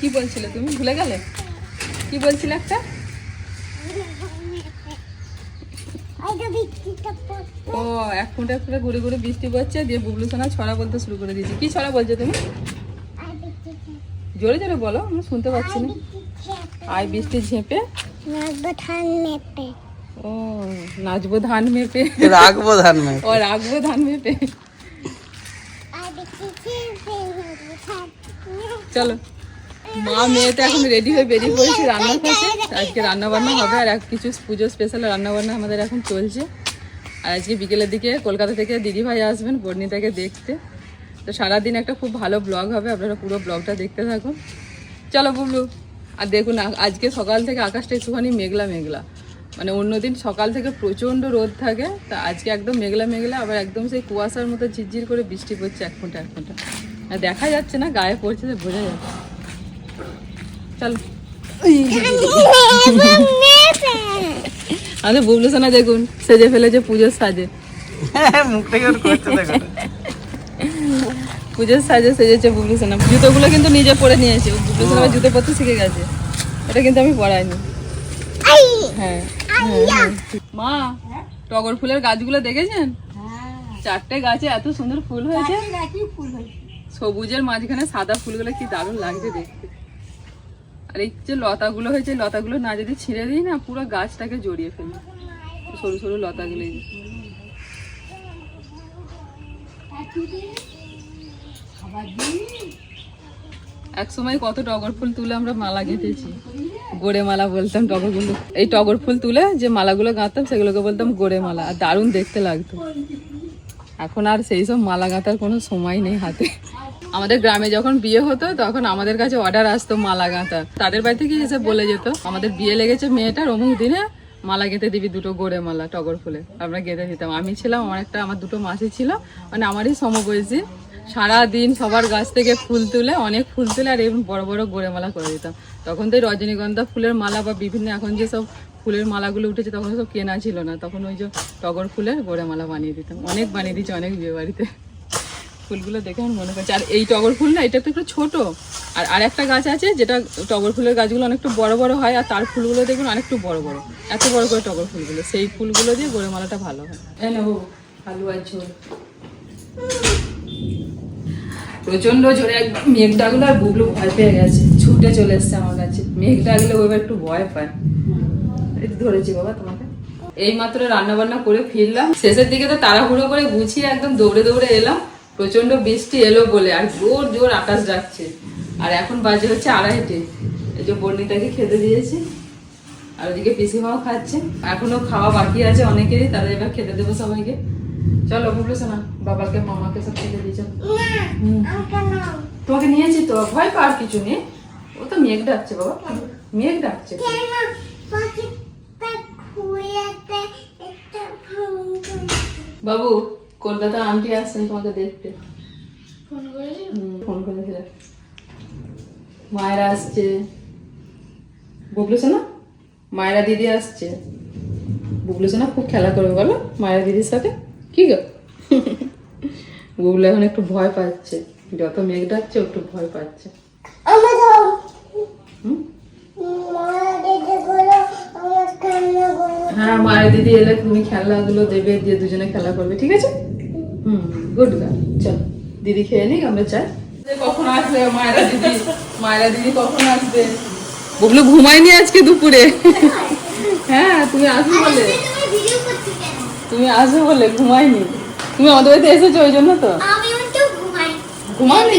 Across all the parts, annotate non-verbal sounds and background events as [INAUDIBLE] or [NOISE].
কি বলছিলে তুমি? ভুলে গেলে? কি বলছিলে একটা? ও এক ফুট এক ফুটে ঘুরে ঘুরে বৃষ্টি পড়ছে দিয়ে বুবলু সোনা ছড়া বলতে শুরু করে দিয়েছি। কি ছড়া বলছো তুমি? জোরে জোরে বলো আমি শুনতে পাচ্ছি না। আয় বৃষ্টি ঝেঁপে। ও নাচবো ধান মেপে। রাখব ধান মে ও রাখব ধান মেপে। চলো। মা, মেয়ে তো এখন রেডি হয়ে বেরিয়ে পড়েছে রান্নার কাছে আজকে রান্না বান্না হবে আর কিছু পুজো স্পেশাল রান্না বান্না আমাদের এখন চলছে। আর আজকে বিকেলের দিকে কলকাতা থেকে দিদি ভাই আসবেন বর্ণিতাকে দেখতে। তো সারাদিন একটা খুব ভালো ব্লগ হবে, আপনারা পুরো ব্লগটা দেখতে থাকুন। চলো বুবলু আর দেখুন আজকে সকাল থেকে আকাশটা একটুখানি মেঘলা মেঘলা। মানে অন্যদিন সকাল থেকে প্রচণ্ড রোদ থাকে, তা আজকে একদম মেঘলা মেঘলা, আবার একদম সেই কুয়াশার মতো ঝিরঝির করে বৃষ্টি পড়ছে এক ফোঁটা এক ফোঁটা। দেখা যাচ্ছে না গায়ে পড়ছে তো বোঝা যাচ্ছে। চলো। আমাদের বুবলু সোনা দেখুন সেজে ফেলেছে পুজোর সাজে। পুজোর সাজে সেজেছে বুবলু সোনা। জুতোগুলো কিন্তু নিজে পরে নিয়েছে। ও বুবলু সোনা জুতো পরতে শিখে গেছে। এটা কিন্তু আমি পরাইনি। হ্যাঁ হ্যাঁ, হ্যাঁ। মা টগর ফুলের গাছগুলো দেখেছেন? চারটে গাছে এত সুন্দর ফুল হয়েছে। সবুজের মাঝখানে সাদা ফুলগুলো কি দারুণ লাগছে দেখতে। আর এই যে লতাগুলো হয়েছে লতাগুলো না যদি ছিঁড়ে দিই না, পুরো গাছটাকে জড়িয়ে ফেলি সরু সরু লতাগুলো এক সময় কত টগর ফুল তুলে আমরা মালা গেঁথেছি। গোড়ে মালা বলতাম টগর ফুল এই টগর ফুল তুলে যে মালাগুলো গাঁথতাম, সেগুলোকে বলতাম গোড়ে মালা। আর দারুণ দেখতে লাগতো। এখন আর সেই সব মালা গাঁথার কোনো সময় নেই হাতে। আমাদের গ্রামে যখন বিয়ে হতো, তখন আমাদের কাছে অর্ডার আসতো মালা গাঁথা। তাদের বাড়ি থেকে এসে বলে যেত। আমাদের বিয়ে লেগেছে মেয়েটার, অমুক দিনে মালা গেঁথে দিবি দুটো গোড়ে মালা, টগর ফুলে। আমরা গেঁথে দিতাম। আমি ছিলাম, আমার একটা, আমার দুটো মাসি ছিল মানে আমারই সমবয়সী। সারা দিন সবার গাছ থেকে ফুল তুলে, অনেক ফুল তুলে আর এরকম বড় বড় গোড়ে মালা করে দিতাম। তখন তো রজনীগন্ধা ফুলের মালা বা বিভিন্ন এখন যে সব ফুলের মালাগুলো উঠেছে, তখন সব কেনা ছিল না। তখন ওই যে টগর ফুলের গোড়ে মালা বানিয়ে দিতাম। অনেক বানিয়ে দিয়েছি, অনেক বিয়ে বাড়িতে। ফুলগুলো দেখে আমার মনে করছে আর এই টগর ফুল না, এটা তো একটু ছোট। আর আর একটা গাছ আছে যেটা টগর ফুলের গাছগুলো অনেকটু বড় বড় হয়, আর তার ফুলগুলো দেখুন অনেকটু বড় বড়। এত বড় করে টগর ফুলগুলো, সেই ফুলগুলো দিয়ে গোড়ে মালাটা ভালো হয়। হ্যাঁ নেব আলু প্রচণ্ড জোরে একদম মেঘ ডাকলো আর বুবলু ভয় পেয়ে গেছে। ছুটে চলে এসছে আমার কাছে। মেঘ ডাকলে ও একটু ভয় পায়। ধরেছি বাবা তোমাকে। এই মাত্র রান্না বান্না করে ফিরলাম। শেষের দিকে তো তাড়াহুড়ো করে গুছিয়ে একদম দৌড়ে দৌড়ে এলাম। প্রচণ্ড বৃষ্টি এলো বলে আর জোর জোর আকাশ ডাকছে। আর এখন বাজে হচ্ছে আড়াইটে। এই যে বর্ণিতাকে খেতে দিয়েছি আর ওদিকে পিসিমাও খাচ্ছে। এখনও খাওয়া বাকি আছে অনেকেরই তারা এবার খেতে দেবো সবাইকে। চলো বুবলু না বাবাকে মামাকে সব খেতে দিয়ে চলো। তোমাকে নিয়েছি তো ভয় পাওয়ার কিছু নেই। ও তো মেঘ ডাকছে বাবা। মেঘ ডাকছে। বাবু কলকাতা আন্টি আসছেন তোমাকে দেখতে। ফোন করেছিল মায়েরা আসছে। বুবলু সোনা? মায়েরা দিদি আসছে। বুবলু সোনা খুব খেলা করবে বলো মায়েরা দিদির সাথে? কি গো? বুবলু এখন একটু ভয় পাচ্ছে। যত মেঘ ডাকছে একটু ভয় পাচ্ছে। হ্যাঁ মায়ের দিদি এলে তুমি খেলাগুলো দেবে দিয়ে দুজনে খেলা করবে ঠিক আছে? হুম গুড গার্ল চল দিদি খেয়ে নিক আমরা চাই। কখন আসবে মায়েরা দিদি? মায়েরা দিদি কখন আসবে? বুবলু ঘুমায়নি আজকে দুপুরে। হ্যাঁ তুমি আসবে বলে। তুমি আসবে বলে ঘুমায়নি। তুমি আমাদের বাড়িতে এসেছ ওই জন্য তো? আমি একটু ঘুমায়নি?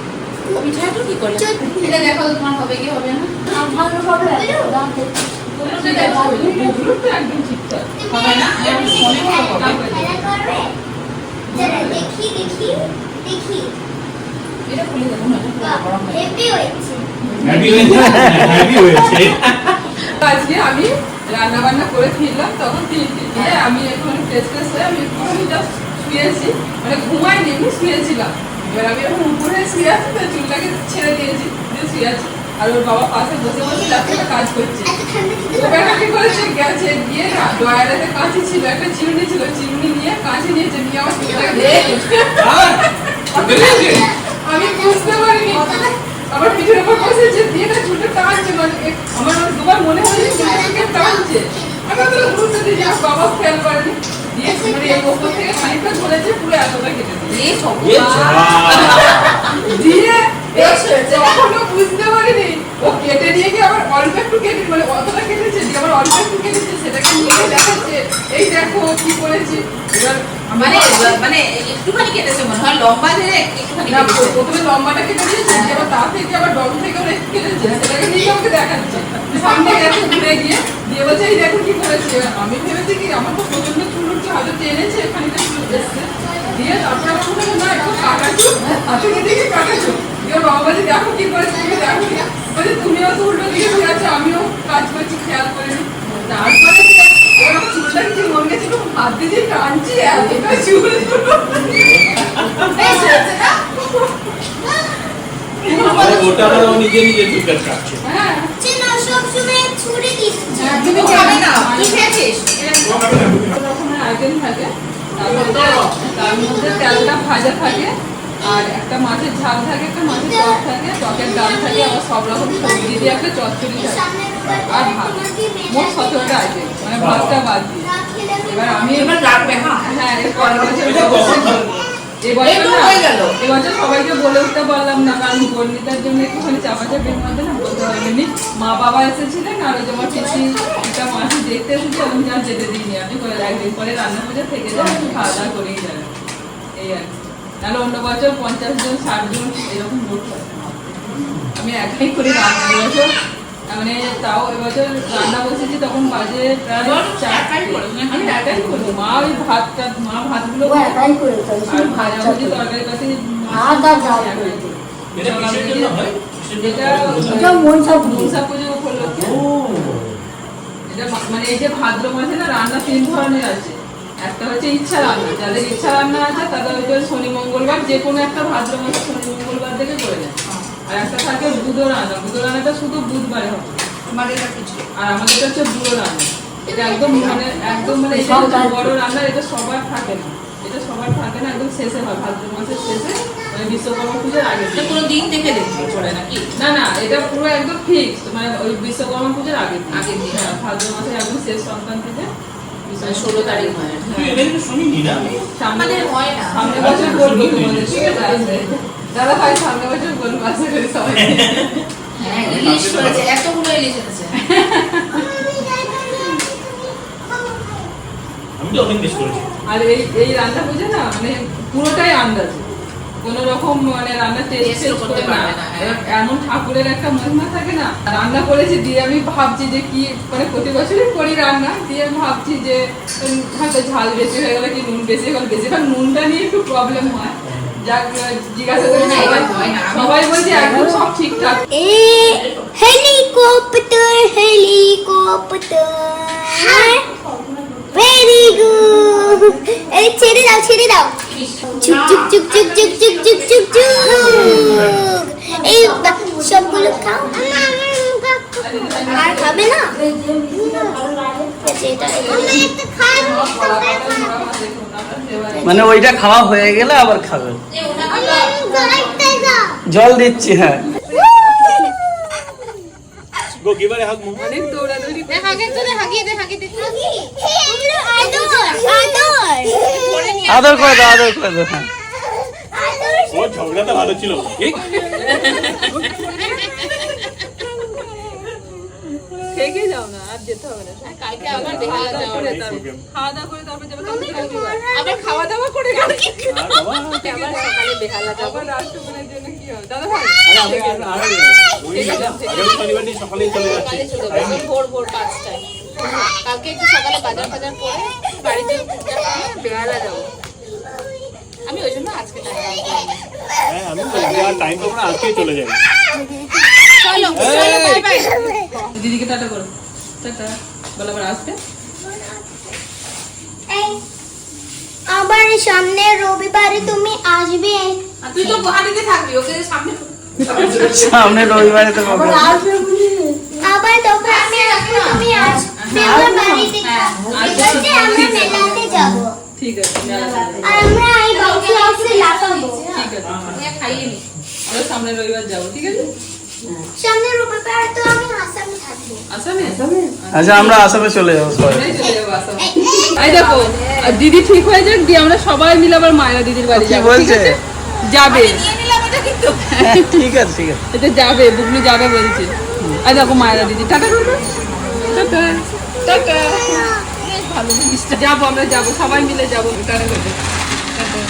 পিঠাটা কি করলে এটা দেখো তোমার হবে কি হবে না? ভালো হবে একদম ঠিকঠাক খেলা করবে চলো দেখি দেখি দেখি হেভি হয়েছে হ্যাপি হয়েছে হ্যাপি হয়েছে আজকে আমি রান্না বান্না করে ফিরলাম তখন তিনটে আমি এখন ফ্রেশ ফ্রেশ হয়ে আমি জাস্ট শুয়েছি। মানে ঘুমাইনি এমনি শুয়েছিলাম। এবার আমি এখন উপরে শুয়ে আছি তো চুলটাকে ছেড়ে দিয়েছি দিয়ে শুয়ে আছি। আর ওর বাবা পাশে বসে বসে ল্যাপটপে কাজ করছে। ওখানে কি করেছে? গেছে গিয়ে না ডয়ারেতে কাঁচি ছিল একটা চিমনি ছিল চিমনি নিয়ে কাঁচি নিয়েছে নিয়ে আমার চুলটাকে আমি বুঝতে পারিনি। আমার পিঠের উপর বসেছে দিয়ে না চুলটা টানছে মানে আমার দুবার মনে যে চুলটাকে টানছে। আমি অতটা গুরুত্ব দিই বাবা খেয়াল করেনি। মানে বুঝতে পারিনি ও কেটে নিয়ে গিয়ে আবার অল্প একটু কেটে মানে অতটা কেটেছে আবার অল্প একটু কেটেছে সেটাকে নিয়ে দেখাচ্ছে এই দেখো কি করেছি এবার মানে মানে একটুখানি কেটেছে মনে হয় লম্বা ধরে একটুখানি প্রথমে লম্বাটা কেটে দিয়েছে দিয়ে আবার তা থেকে আবার ডগ থেকে কেটেছে সেটাকে নিয়ে আমাকে দেখাচ্ছে। সামনে গেছে ঘুরে গিয়ে। দিয়ে বলছে এই দেখো কি করেছে। এবার আমি ভেবেছি কি আমার তো প্রচণ্ড হয়তো টেনেছে চুল এসছে দিয়ে তারপরে আমার মনে হলো না একটু দিয়ে ওর বাবা বলছে দেখো কি করেছে তুমি দেখো। বলছে তুমিও তো উল্টো দিকে ঘুরে আছো আমিও কাজ করছি খেয়াল করিনি তারপরে আমার চুলটা কি মন গেছে একটু হাত দিয়ে দিয়ে টানছি এতটা চুল না ওটা ও নিজে নিজে চুলকাট কাটছে। হ্যাঁ। সব সময় ছুড়ে দিচ্ছে। তুমি যাবে না। কি খেয়েছিস? রকমের আইটেম থাকে। তার মধ্যে তার মধ্যে তেলটা ভাজা থাকে। আর একটা মাছের ঝাল থাকে একটা মাছের টক থাকে। টকের ডাল থাকে আবার সব রকম সবজি দিয়ে একটা চচ্চড়ি থাকে। আর ভাত। মোট সতেরোটা আইটেম মানে ভাতটা বাদ দিয়ে। এবার আমি এবার রাখবে হ্যাঁ? হ্যাঁ বছর এবছর সবাইকে বলে উঠতে পারলাম না কারণ গর্ণিতার জন্য একটুখানি চাপাচাপির মধ্যে না বলতে পারিনি মা বাবা এসেছিলেন আর ওই যে আমার পিসি একটা মাসি দেখতে এসেছে এবং যা যেতে দিইনি। আপনি করে একদিন পরে রান্না পুজো থেকে যান একটু খাওয়া দাওয়া করেই যাবেন এই আর কি। নাহলে অন্য বছর পঞ্চাশ জন ষাট জন এরকম লোক হয়। আমি একাই করি রান্না। এবছর মানে তাও এবছর রান্না বসেছি তখন বাজে প্রায় বল, চার একাই করো? আমি একাই করি মা ওই ভাতটা মা ভাতগুলো একাই করে। ভাজাভুজি তরকারি কাছে ভাত আর ডাল করে। এটা মনসা মনসা পুজো উপলক্ষে। এটা মানে এই যে ভাদ্র মাসে না রান্না তিন ধরনের আছে। একটা হচ্ছে ইচ্ছা রান্না। যাদের ইচ্ছা রান্না আছে তাদের ওই শনি মঙ্গলবার যে কোনো একটা ভাদ্র মাসে শনি মঙ্গলবার থেকে করে নেয়। আর একটা থাকে বুধো রান্না। বুধো রান্নাটা শুধু বুধবারে হবে। তোমাদের এটা কিছু। আর আমাদের হচ্ছে বুড়ো রান্না। এটা একদম মানে একদম মানে। বড় রান্না এটা সবার থাকে না। না একদম শেষে হয় ভাদ্র মাসের শেষে মানে বিশ্বকর্মা পুজোর আগে কোনো দিন দেখে দেখতে চলে নাকি? না না এটা পুরো একদম ফিক্সড মানে ওই বিশ্বকর্মা পুজোর আগে দিন। হ্যাঁ। ভাদ্র মাসের একদম শেষ থেকে মানে ষোলো তারিখ হয়। আমাদের হয় না। সামনে বছর বলব তোমাদের ঠিক আছে? দাদা ভাই সামনে বছর বলব আশা করি সবাই। হ্যাঁ ইলিশ করেছে এতগুলো ইলিশ আমি তো অনেক মিস করেছি। আর এই এই রান্না বুঝে না? মানে পুরোটাই আন্দাজ। কোন রকম মানে রান্না টেস্ট করতে পারবে না হ্যাঁ। এমন ঠাকুরের একটা মহিমা থাকে না রান্না করেছি দিয়ে আমি ভাবছি যে কি মানে প্রতি বছরই করি রান্না দিয়ে ভাবছি যে হয়তো ঝাল বেশি হয়ে গেল কি নুন বেশি হয়ে গেল বেশিরভাগ নুনটা নিয়ে একটু প্রবলেম হয়। যাক জিজ্ঞাসা করে সবাই। হয় বলছে একদম সব ঠিকঠাক। এ হেলিকপ্টার হেলিকপ্টার। ভেরি গুড এই ছেড়ে দাও ছেড়ে দাও চুক চুক চুক চুক চুক চুক চুক চুক চুক এই সবগুলো খাও। আর খাবে না? আচ্ছা, মানে ওইটা খাওয়া হয়ে গেলে আবার খাবে। জল দিচ্ছি হ্যাঁ। গো গিভ হাগ মো অনেক দৌড়াদৌড়ি দে দে হাগি দে হাগি দে আদর করে দাও আদর করে দাও ও ঝগড়াটা ভালো ছিল। [LAUGHS] ঠিক যেতে হবে না কালকে আবার বেহালা খাওয়া দাওয়া করে খাওয়া দাওয়া করে তারপর যাবে আবার খাওয়া দাওয়া করে গেল কি আবার সকালে বেহালা যাব। রাষ্ট্রপতির জন্য কি হবে? দাদা ভাই। চলে যাব, ভোর ভোর পাঁচটায়। কালকে একটু সকালে বাজার বাজার করে বাড়িতে বেহালা যাব। আমি ওই জন্য আজকে টাইম হ্যাঁ আমি টাইম চলে যাব। চলো দিদিকে টাটা করো। টাটা বলো আবার আসবে? আবার সামনের রবিবারে তুমি আসবে। তুই তো গুয়াহাটিতে থাকবি ওকে সামনে সামনে রবিবারে তো কবে? আবার তখন আমি আসব তুমি আসবে আমার বাড়িতে ঠিক আছে আমরা মেলাতে যাব। ঠিক আছে আর আমরা এই বক্স লাফাবো। ঠিক আছে খাইয়ে নি। আমরা সামনে রবিবার যাব ঠিক আছে? সামনের রবিবার তো আমি আসামে থাকব। আসামে? আসামে? আচ্ছা আমরা আসামে চলে যাব সবাই। চলে যাব আসামে। এই দেখো দিদি ঠিক হয়ে যাক দিয়ে আমরা সবাই মিলে আবার দিদির বাড়ি যাব বলছে? যাবে। ঠিক আছে ঠিক আছে। এটা যাবে বুবলু যাবে বলছে। আর দেখো দিদি। টাটা করবে টাটা টাটা। ভালো জিনিসটা। যাব আমরা যাব। সবাই মিলে যাব। টাটা করবে টাটা।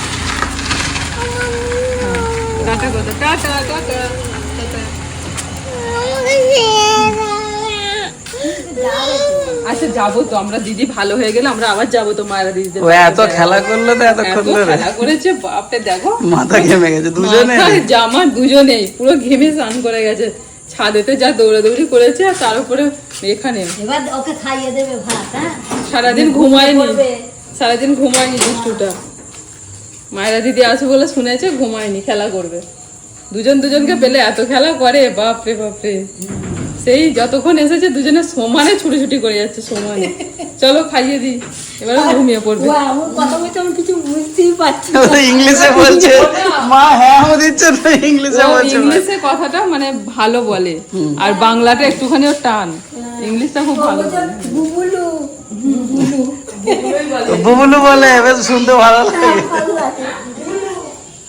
টাটা। করবে টাটা টাটা টাটা। আচ্ছা যাব তো আমরা দিদি ভালো হয়ে গেলে আমরা আবার যাব তো মায়েরা দিদিদের ও এত খেলা করল তো এতক্ষণ ধরে। খেলা করেছে বাপরে দেখো। মাথা ঘেমে গেছে দুজনে জামা দুজনেই পুরো ঘেমে স্নান করে গেছে। ছাদেতে যা দৌড়াদৌড়ি করেছে আর তার উপরে এখানে। এবার ওকে খাইয়ে দেবে ভাত হ্যাঁ? সারাদিন ঘুমায়নি। সারাদিন ঘুমায়নি দুষ্টুটা। মায়েরা দিদি আছে বলে শুনেছে ঘুমায়নি খেলা করবে। দুজন দুজনকে পেলে এত খেলা করে বাপরে বাপরে। সেই যতক্ষণ এসেছে দুজনে সমানে ছুটি করে যাচ্ছে সমানে। চলো খাইয়ে দিই। এবারে ঘুমিয়ে পড়বে। ও কথা বলছে আমি কিছু বুঝতেই পারছি ইংলিশে বলছে। মা হ্যাঁ ও দিচ্ছে তো ইংলিশে বলছে। ইংলিশে কথাটা মানে ভালো বলে। আর বাংলাটা একটুখানি ওর টান। ইংলিশটা খুব ভালো বলে। বুবুলু বলে বেশ শুনতে ভালো লাগে।